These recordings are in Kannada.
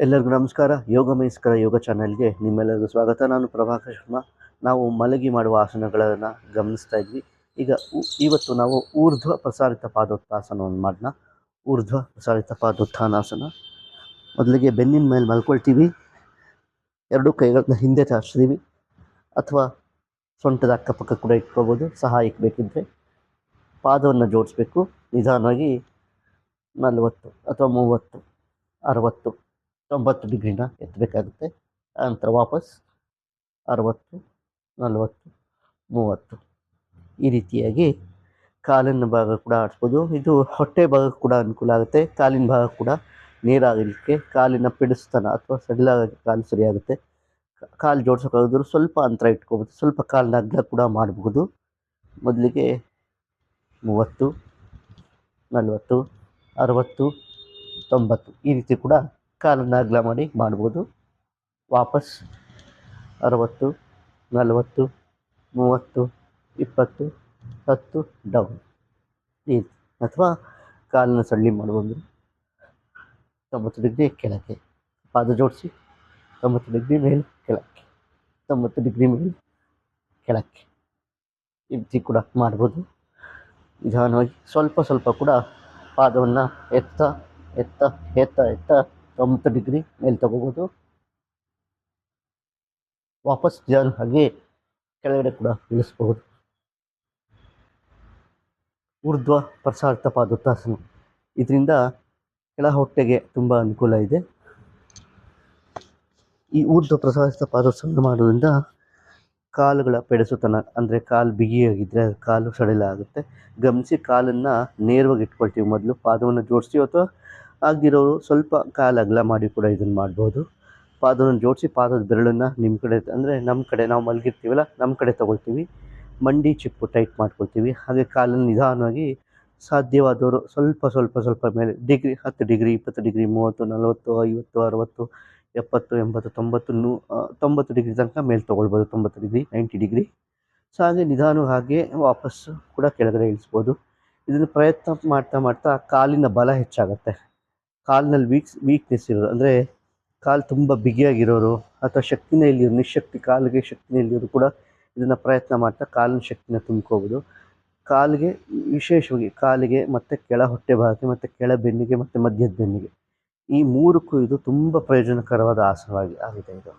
ಎಲ್ಲರಿಗೂ ನಮಸ್ಕಾರ. ಯೋಗ ಮೈಸ್ಕರ ಯೋಗ ಚಾನಲ್ಗೆ ನಿಮ್ಮೆಲ್ಲರಿಗೂ ಸ್ವಾಗತ. ನಾನು ಪ್ರಭಾಕರ್ ಶರ್ಮಾ. ನಾವು ಮಲಗಿ ಮಾಡುವ ಆಸನಗಳನ್ನು ಗಮನಿಸ್ತಾ ಇದ್ವಿ. ಈಗ ಇವತ್ತು ನಾವು ಊರ್ಧ್ವ ಪ್ರಸಾರಿತ ಪಾದೋತ್ಥಾಸನವನ್ನು ಮಾಡೋಣ ಊರ್ಧ್ವ ಪ್ರಸಾರಿತ ಪಾದೋತ್ಥಾನಾಸನ. ಮೊದಲಿಗೆ ಬೆನ್ನಿನ ಮೇಲೆ ಮಲ್ಕೊಳ್ತೀವಿ. ಎರಡೂ ಕೈಗಳನ್ನ ಹಿಂದೆ ಚಾಚ್ತೀವಿ ಅಥವಾ ಸೊಂಟದ ಅಕ್ಕಪಕ್ಕ ಕೂಡ ಇಟ್ಕೋಬೋದು. ಸಹಾಯಕ್ಕೆ ಬೇಕಿದ್ದರೆ ಪಾದವನ್ನು ಜೋಡಿಸ್ಬೇಕು. ನಿಧಾನವಾಗಿ ನಲವತ್ತು ಅಥವಾ ಮೂವತ್ತು, ಅರವತ್ತು ತೊಂಬತ್ತು ಡಿಗ್ರಿನ ಎತ್ತಬೇಕಾಗುತ್ತೆ ಆನಂತರ ವಾಪಸ್ ಅರವತ್ತು, ನಲವತ್ತು, ಮೂವತ್ತು. ಈ ರೀತಿಯಾಗಿ ಕಾಲಿನ ಭಾಗ ಕೂಡ ಆಡಿಸ್ಬೋದು. ಇದು ಹೊಟ್ಟೆ ಭಾಗ ಕೂಡ ಅನುಕೂಲ ಆಗುತ್ತೆ. ಕಾಲಿನ ಭಾಗ ಕೂಡ ನೀರಾಗಲಿಕ್ಕೆ, ಕಾಲಿನ ಪಿಡಿಸ್ತನ ಅಥವಾ ಸಡಿಲಾಗಕ್ಕೆ ಕಾಲು ಸರಿಯಾಗುತ್ತೆ. ಕಾಲು ಜೋಡ್ಸೋಕ್ಕಾಗಿದ್ರು ಸ್ವಲ್ಪ ಅಂತರ ಇಟ್ಕೋಬೋದು. ಸ್ವಲ್ಪ ಕಾಲಿನ ಅಗ್ಲ ಕೂಡ ಮಾಡಬಹುದು ಮೊದಲಿಗೆ ಮೂವತ್ತು, ನಲವತ್ತು, ಅರವತ್ತು, ತೊಂಬತ್ತು ಈ ರೀತಿ ಕೂಡ ಕಾಲನ್ನು ಅಗಲ ಮಾಡಿ ಮಾಡ್ಬೋದು. ವಾಪಸ್ ಅರವತ್ತು, ನಲವತ್ತು, ಮೂವತ್ತು, ಇಪ್ಪತ್ತು, ಹತ್ತು, ಡೌನ್. ಈ ಅಥವಾ ಕಾಲನ್ನು ಸಳ್ಳಿ ಮಾಡ್ಬೋದು ತೊಂಬತ್ತು ಡಿಗ್ರಿ ಕೆಳಕ್ಕೆ ಪಾದ ಜೋಡಿಸಿ ತೊಂಬತ್ತು ಡಿಗ್ರಿ ಮೇಲೆ ಕೆಳಕ್ಕೆ, ತೊಂಬತ್ತು ಡಿಗ್ರಿ ಮೇಲೆ ಕೆಳಕ್ಕೆ. ಈ ಕೂಡ ಮಾಡ್ಬೋದು. ನಿಧಾನವಾಗಿ ಸ್ವಲ್ಪ ಸ್ವಲ್ಪ ಕೂಡ ಪಾದವನ್ನು ಎತ್ತ ಎತ್ತ ಎತ್ತ ಎತ್ತ ತೊಂಬತ್ತು ಡಿಗ್ರಿ ಮೇಲೆ ತಗೋಬೋದು. ವಾಪಸ್ ಜಾನ್ ಹಾಗೆ ಕೆಳಗಡೆ ಕೂಡ ಇಳಿಸ್ಬಹುದು ಊರ್ಧ್ವ ಪ್ರಸಾರಿತ ಪಾದೋತ್ತಾಸನ. ಇದರಿಂದ ಕೆಳ ಹೊಟ್ಟೆಗೆ ತುಂಬ ಅನುಕೂಲ ಇದೆ. ಈ ಊರ್ಧ್ವ ಪ್ರಸಾರಿತ ಪಾದೋತ್ಸವ ಮಾಡೋದ್ರಿಂದ ಕಾಲುಗಳ ಪೆಡಸುತನ, ಅಂದರೆ ಕಾಲು ಬಿಗಿಯಾಗಿದ್ದರೆ ಕಾಲು ಸಡಿಲ ಆಗುತ್ತೆ. ಗಮನಿಸಿ ಕಾಲನ್ನು ನೇರವಾಗಿ ಇಟ್ಕೊಳ್ತೀವಿ ಮೊದಲು, ಪಾದವನ್ನು ಜೋಡಿಸ್ತೀವಿ ಅಥವಾ ಆಗದಿರೋರು ಸ್ವಲ್ಪ ಕಾಲು ಅಗಲ ಮಾಡಿ ಕೂಡ ಇದನ್ನು ಮಾಡ್ಬೋದು. ಪಾದವನ್ನು ಜೋಡಿಸಿ ಪಾದದ ಬೆರಳನ್ನು ನಿಮ್ಮ ಕಡೆ ಅಂದರೆ ನಮ್ಮ ಕಡೆ ನಾವು ಮಲಗಿರ್ತೀವಲ್ಲ ನಮ್ಮ ಕಡೆ ತೊಗೊಳ್ತೀವಿ. ಮಂಡಿ ಚಿಪ್ಪು ಟೈಟ್ ಮಾಡ್ಕೊಳ್ತೀವಿ. ಹಾಗೆ ಕಾಲನ್ನು ನಿಧಾನವಾಗಿ ಸಾಧ್ಯವಾದವರು ಸ್ವಲ್ಪ ಸ್ವಲ್ಪ ಸ್ವಲ್ಪ ಮೇಲೆ ಡಿಗ್ರಿ ಹತ್ತು ಡಿಗ್ರಿ, ಇಪ್ಪತ್ತು ಡಿಗ್ರಿ, ಮೂವತ್ತು, ನಲವತ್ತು, ಐವತ್ತು, ಅರವತ್ತು, ಎಪ್ಪತ್ತು, ಎಂಬತ್ತು, ತೊಂಬತ್ತು, ನೂ ತೊಂಬತ್ತು ಡಿಗ್ರಿ ತನಕ ಮೇಲೆ ತೊಗೊಳ್ಬೋದು. ತೊಂಬತ್ತು ಡಿಗ್ರಿ, ನೈಂಟಿ ಡಿಗ್ರಿ. ಸೊ ಹಾಗೆ ನಿಧಾನ ಹಾಗೆ ವಾಪಸ್ಸು ಕೂಡ ಕೆಳಗಡೆ ಇಳಿಸ್ಬೋದು. ಇದನ್ನು ಪ್ರಯತ್ನ ಮಾಡ್ತಾ ಮಾಡ್ತಾ ಕಾಲಿನ ಬಲ ಹೆಚ್ಚಾಗುತ್ತೆ. ಕಾಲಿನಲ್ಲಿ ವೀಕ್ಸ್ ವೀಕ್ನೆಸ್ ಇರೋರು ಅಂದರೆ ಕಾಲು ತುಂಬ ಬಿಗಿಯಾಗಿರೋರು ಅಥವಾ ಶಕ್ತಿನೇ ಇಲ್ಲಿ ನಿಶಕ್ತಿ ಕಾಲಿಗೆ ಶಕ್ತಿನೇ ಇಲ್ಲಿರೋರು ಕೂಡ ಇದನ್ನು ಪ್ರಯತ್ನ ಮಾಡ್ತಾ ಕಾಲಿನ ಶಕ್ತಿನ ತುಂಬ್ಕೋಬೋದು. ಕಾಲಿಗೆ ವಿಶೇಷವಾಗಿ ಕಾಲಿಗೆ ಮತ್ತು ಕೆಳ ಹೊಟ್ಟೆ ಭಾಗಕ್ಕೆ ಮತ್ತು ಕೆಳ ಬೆನ್ನಿಗೆ ಮತ್ತು ಮಧ್ಯದ ಬೆನ್ನಿಗೆ. ಈ ಮೂರಕ್ಕೂ ಇದು ತುಂಬ ಪ್ರಯೋಜನಕರವಾದ ಆಸನವಾಗಿ ಆಗಿದೆ ಇದು.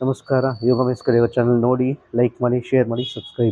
ನಮಸ್ಕಾರ. ಯೋಗ ಮೇಸ್ಕರ್ ಯೋಗ ಚಾನಲ್ ನೋಡಿ ಲೈಕ್ ಮಾಡಿ ಶೇರ್ ಮಾಡಿ ಸಬ್ಸ್ಕ್ರೈಬ್